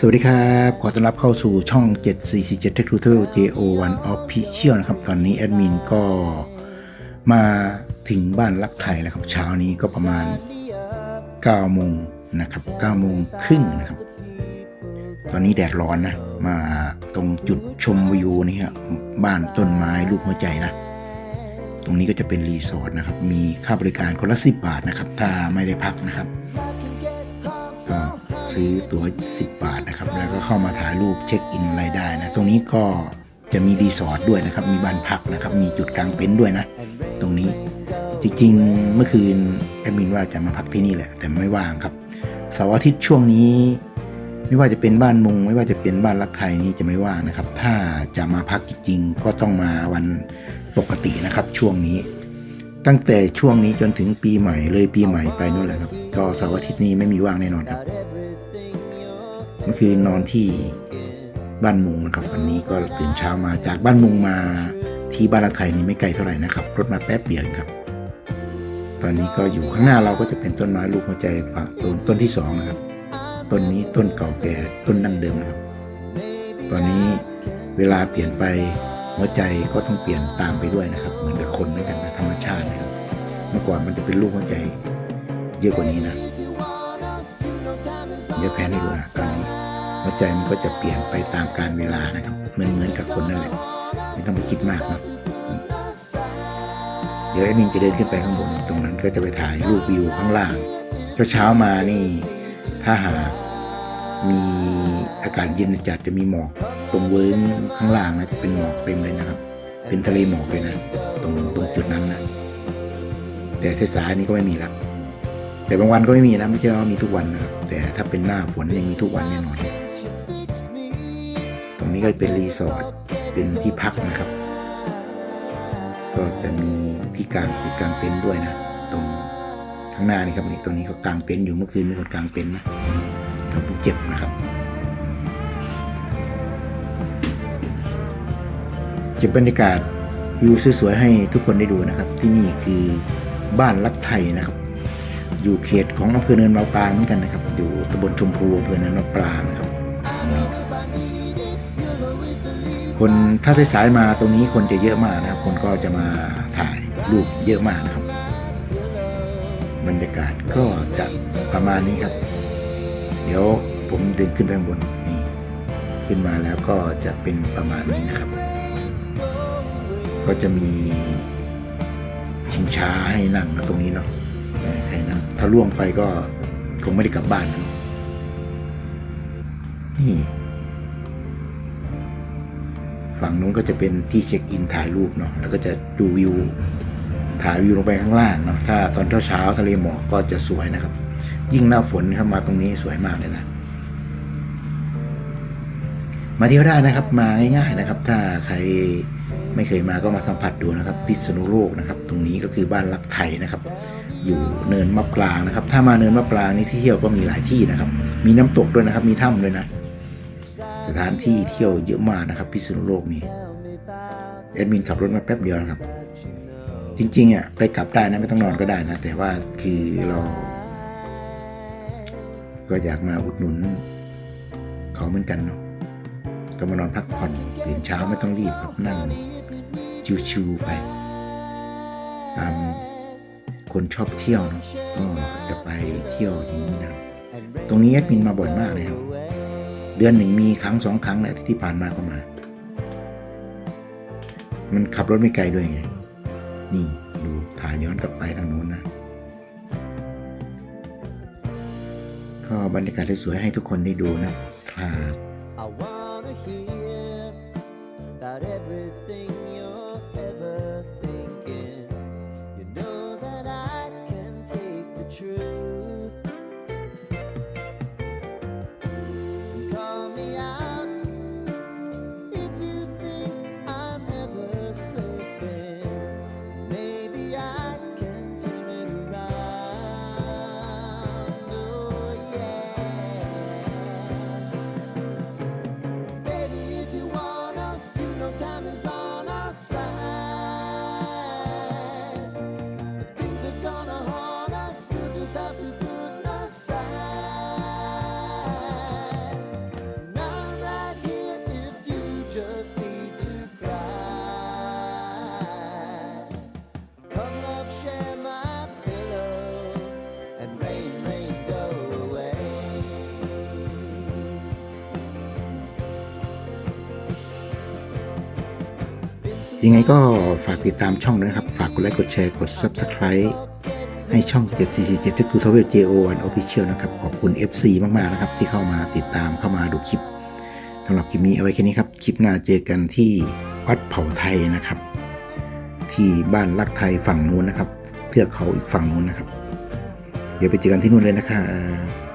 สวัสดีครับ ขอต้อนรับเข้าสู่ช่อง 7447 Tech to Travel JO1 Official นะครับ ตอนนี้แอดมินก็มาถึงบ้านรักไทยแล้วครับ เช้านี้ก็ประมาณ9โมงนะครับ9โมงครึ่งนะครับ ตอนนี้แดดร้อนนะ มาตรงจุดชมวิวนี่ครับบ้านต้นไม้รูปหัวใจนะ ตรงนี้ก็จะเป็นรีสอร์ทนะครับ มีค่าบริการคนละ10บาทนะครับ ถ้าไม่ได้พักนะครับ ก็ซื้อตั๋ว 10 บาทนะครับ แล้วก็เข้ามาถ่ายรูปเช็คอินอะไรได้นะ ตรงนี้ก็จะมีรีสอร์ทด้วยนะครับ มีบ้านพักนะครับ มีจุดกลางเต็นท์ด้วยนะ ตรงนี้จริงๆเมื่อคืนแอดมินว่าจะมาพักที่นี่แหละ แต่ไม่ว่างครับเสาร์อาทิตย์ช่วงนี้ ไม่ว่าจะเป็นบ้านมุง ไม่ว่าจะเป็นบ้านรักไทยนี้จะไม่ว่างนะครับ ถ้าจะมาพักจริงๆก็ต้องมาวันปกตินะครับ ช่วงนี้ ตั้งแต่ช่วงนี้จนถึงปีใหม่เลยปีใหม่ไปนู่นแหละครับก็เสาร์อาทิตย์นี้ไม่มีว่างแน่นอนครับเมื่อคืนนอนที่บ้านมุงนะครับวันนี้ก็ตื่นเช้ามาจากบ้านมุงมาที่บ้านรักไทยนี่ไม่ไกลเท่าไหร่นะครับ รถมาแป๊บเดียวครับ ตอนนี้ก็อยู่ข้างหน้าเราก็จะเป็นต้นไม้ลูกหัวใจฝั่งต้นต้นที่สองนะครับต้นนี้ต้นเก่าแก่ต้นดั้งเดิมนะครับ ตอนนี้เวลาเปลี่ยนไป หัวใจก็ต้องเปลี่ยนตามไปด้วยนะครับ เหมือนกับคนเหมือนกันนะธรรมชาตินะครับ เมื่อก่อนมันจะเป็นลูกหัวใจเยอะกว่านี้นะเดี๋ยวแพนให้ดูนะตอนนี้หัวใจมันก็จะเปลี่ยนไปตามการเวลานะครับเหมือนเหมือนกับคนนั่นแหละไม่ต้องไปคิดมากนะเดี๋ยวแอดมินจะเดินขึ้นไปข้างบน ตรงนั้นก็จะไปถ่ายรูปวิวข้างล่างเช้าๆมานี่ ถ้าหาก มีอากาศเย็นจัดจะมีหมอกตรงเวิ้งข้างล่างนะจะเป็นหมอกเต็มเลยนะครับ เป็นทะเลหมอกเลยนะ ตรงตรงจุดนั้นนะแต่สายๆนี้ก็ไม่มีแล้วแต่บางวันก็ไม่มีนะไม่ใช่ว่ามีทุกวันนะครับแต่ถ้าเป็นหน้าฝนยังมีทุกวันแน่นอนตรงนี้ก็เป็นรีสอร์ทเป็นที่พักนะครับ ก็จะมีที่กลางที่กลางเต็นท์ด้วยนะ ตรงข้างหน้านี่ครับนี่ตรงนี้ก็กลางเต็นท์อยู่เมื่อคืนมีคนกลางเต็นท์นะ เขาผู้เจ็บนะครับเก็บบรรยากาศวิวสวยๆให้ทุกคนได้ดูนะครับ ที่นี่คือบ้านรักไทยนะครับ อยู่เขตของอำเภอเนินมะปรางเหมือนกันนะครับ อยู่ตำบลชมพูอำเภอเนินมะปรางนะครับตรงนี้คนถ้าสายๆมาตรงนี้คนจะเยอะมากนะครับ คนก็จะมาถ่ายรูปเยอะมากนะครับ บรรยากาศก็จะประมาณนี้ครับ เดี๋ยวผมดินขึ้นไปข้างบนนี่ขึ้นมาแล้วก็จะเป็นประมาณนี้นะครับ ก็จะมีชิงช้าให้นั่งตรงนี้เนาะใครนั่งถ้าล่วงไปก็คงไม่ได้กลับบ้านนะนี่ฝั่งนู้นก็จะเป็นที่เช็คอินถ่ายรูปเนาะแล้วก็จะดูวิวถ่ายวิวลงไปข้างล่างเนาะถ้าตอนเช้าเช้าทะเลหมอกก็จะสวยนะครับ ยิ่งหน้าฝนเข้ามาตรงนี้สวยมากเลยนะ มาเที่ยวได้นะครับ มาง่ายๆนะครับ ถ้าใครไม่เคยมาก็มาสัมผัสดูนะครับ พิษณุโลกนะครับ ตรงนี้ก็คือบ้านรักไทยนะครับ อยู่เนินมะปรางนะครับ ถ้ามาเนินมะปรางนี่ที่เที่ยวก็มีหลายที่นะครับ มีน้ำตกด้วยนะครับ มีถ้ำด้วยนะ สถานที่เที่ยวเยอะมากนะครับ พิษณุโลกนี่แอดมินขับรถมาแป๊บเดียวนะครับ จริงๆอะไปกลับได้นะไม่ต้องนอนก็ได้นะ แต่ว่าคือเรา ก็อยากมาอุดหนุนเขาเหมือนกันเนาะก็มานอนพักผ่อนตื่นเช้าไม่ต้องรีบครับนั่งชิวๆไป ตามคนชอบเที่ยวเนาะก็จะไปเที่ยวอย่างนี้นะตรงนี้แอดมินมาบ่อยมากเลยครับเดือนหนึ่งมีครั้งสองครั้งแหละที่ที่ผ่านมาก็มา มันขับรถไม่ไกลด้วยไง นี่ดูถ่ายย้อนกลับไปทางโน้นนะ ก็บรรยากาศสวยๆให้ทุกคนได้ดูนะครับ I wanna hear about everything you're ever thinking. ยังไงก็ฝากติดตามช่องด้วยนะครับ ฝากกดไลค์กดแชร์กด Subscribe ให้ช่อง 747 t e c h u Travel JO1 Official นะครับ ขอบคุณ FC มาก ๆ นะครับ ที่เข้ามาติดตามเข้ามาดูคลิปสำหรับคลิปนี้เอาไว้แค่นี้ครับ คลิปหน้าเจอกันที่วัดเผาไทยนะครับ ที่บ้านรักไทยฝั่งนู้นนะครับเทือกเขาอีกฝั่งนู้นนะครับ เดี๋ยวไปเจอกันที่นู่นเลยนะครับ